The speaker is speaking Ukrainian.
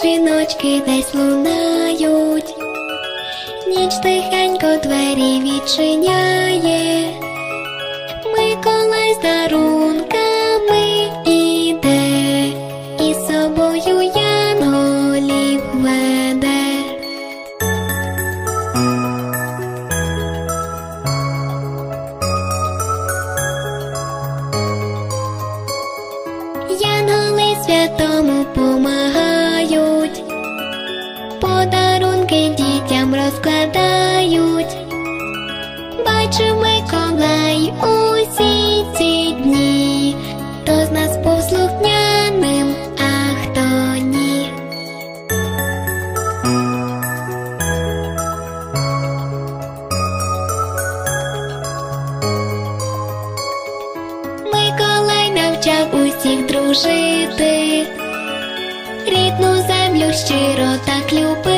дзвіночки десь лунають, ніч тихенько двері відчиняє, Миколай з дарунками іде, і собою янголів веде. Янголи святому помагають, подарунки дітям розкладають. Бачив Миколай усі ці дні, хто з нас був слухняним, а хто ні. Миколай навчав усіх дружити, рідну землю щиро так любити.